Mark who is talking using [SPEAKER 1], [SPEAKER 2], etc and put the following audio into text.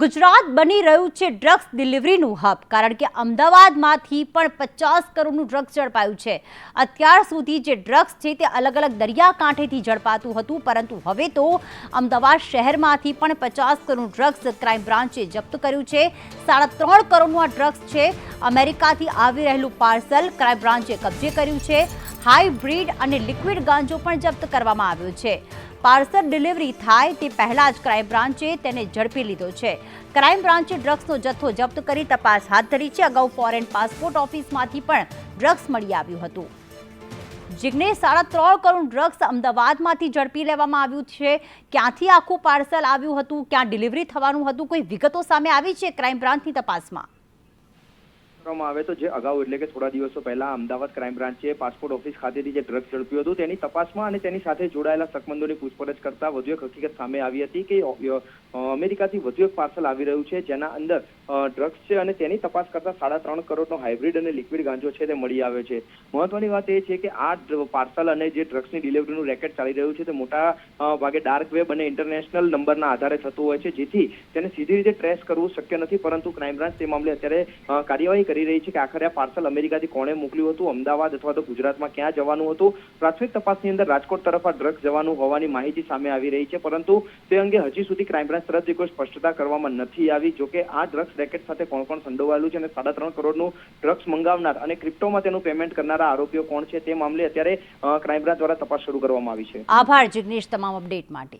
[SPEAKER 1] ગુજરાત બની રહ્યું છે ડ્રગ્સ ડિલિવરીનું હબ, કારણ કે અમદાવાદમાંથી પણ પચાસ કરોડનું ડ્રગ્સ ઝડપાયું છે. અત્યાર સુધી જે ડ્રગ્સ છે તે અલગ અલગ દરિયાકાંઠેથી ઝડપાતું હતું, પરંતુ હવે તો અમદાવાદ શહેરમાંથી પણ પચાસ કરોડનું ડ્રગ્સ ક્રાઇમ બ્રાન્ચે જપ્ત કર્યું છે. સાડા ત્રણ કરોડનું આ ડ્રગ્સ છે. અમેરિકાથી આવી રહેલું પાર્સલ ક્રાઇમ બ્રાન્ચે કબજે કર્યું છે. હાઇબ્રિડ અને લિક્વિડ ગાંજો પણ જપ્ત કરવામાં આવ્યો છે. પાર્સલ ડિલિવરી થાય તે પહેલા જ ક્રાઇમ બ્રાન્ચે તેને ઝડપી લીધો છે. ક્રાઇમ બ્રાન્ચે ડ્રગ્સનો જથ્થો જપ્ત કરી તપાસ હાથ ધરી છે. અગાઉ ફોરેન પાસપોર્ટ ઓફિસમાંથી પણ ડ્રગ્સ મળી આવ્યું હતું. જિગ્નેશ સાડા ત્રણ કરોડ ડ્રગ્સ અમદાવાદમાંથી ઝડપી લેવામાં આવ્યું છે. ક્યાંથી આખું પાર્સલ આવ્યું હતું? ક્યાં ડિલિવરી થવાનું હતું? કોઈ વિગતો સામે આવી છે ક્રાઇમ બ્રાન્ચની તપાસમાં?
[SPEAKER 2] કરવામાં આવે તો જે અગાઉ, એટલે કે થોડા દિવસો પહેલા અમદાવાદ ક્રાઇમ બ્રાન્ચે પાસપોર્ટ ઓફિસ ખાતેથી જે ડ્રગ્સ ઝડપ્યું હતું, તેની તપાસમાં અને તેની સાથે જોડાયેલા સકમંદોની પૂછપરછ કરતા વધુ એક હકીકત સામે આવી હતી કે અમેરિકાથી વધુ એક પાર્સલ આવી રહ્યું છે, જેના અંદર ડ્રગ્સ છે અને તેની તપાસ કરતા સાડા ત્રણ કરોડનો હાઇબ્રિડ અને લિક્વિડ ગાંજો છે તે મળી આવ્યો છે. મહત્વની વાત એ છે કે આ પાર્સલ અને જે ડ્રગ્સની ડિલિવરીનું રેકેટ ચાલી રહ્યું છે તે મોટા ભાગે ડાર્ક વેબ અને ઇન્ટરનેશનલ નંબરના આધારે થતું હોય છે, જેથી તેને સીધી રીતે ટ્રેસ કરવું શક્ય નથી, પરંતુ ક્રાઇમ બ્રાન્ચ તે મામલે અત્યારે કાર્યવાહી કરી રહી છે કે આખરે આ પાર્સલ અમેરિકાથી કોણે મોકલ્યું હતું, અમદાવાદ અથવા તો ગુજરાતમાં ક્યાં જવાનું હતું? પ્રાથમિક તપાસની અંદર રાજકોટ તરફ આ ડ્રગ્સ જવાનું હોવાની માહિતી સામે આવી રહી છે, પરંતુ તે અંગે હજી સુધી ક્રાઇમ બ્રાન્ચ તરફથી કોઈ સ્પષ્ટતા કરવામાં નથી આવી. જોકે આ ડ્રગ્સ રેકેટ સાથે કોણ કોણ સંડોવાયેલું છે અને સાડા ત્રણ કરોડનું ડ્રગ્સ મંગાવનાર અને ક્રિપ્ટોમાં તેનું પેમેન્ટ કરનારા આરોપીઓ કોણ છે તે મામલે અત્યારે ક્રાઇમ બ્રાન્ચ દ્વારા તપાસ શરૂ કરવામાં આવી છે.
[SPEAKER 1] આભાર જિગ્નેશ તમામ અપડેટ માટે.